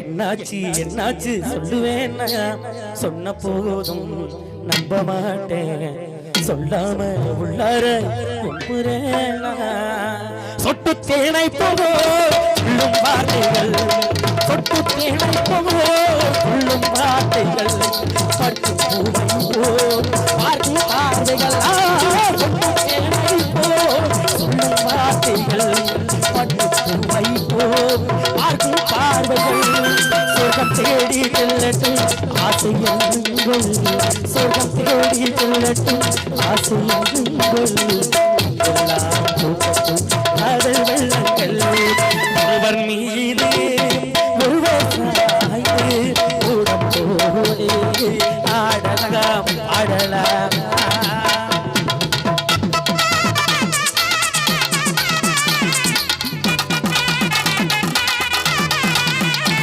என்னாச்சு என்னாச்சு சொல்லுவேன் சொன்ன போதும் நம்ப மாட்டேன். சொல்லாம உள்ளார சொட்டு தேனை போகோ உள்ளும் வார்த்தைகள். சொட்டு தேனை போகோ உள்ளும் வார்த்தைகள். பட்டு பூவை போல் பார்க்கும் சொட்டு தேனை போல் சொல்லும் வார்த்தைகள். பட்டு பூவை தேடி செல்லட்டும் ஆசையுங்கள் சொர்க்கம் தேடி செல்லட்டும் ஆசையுங்கள் காதல் வெள்ளங்கள். ஒருவர் மீது ஒருவர் கூட போலே ஆடலாம்.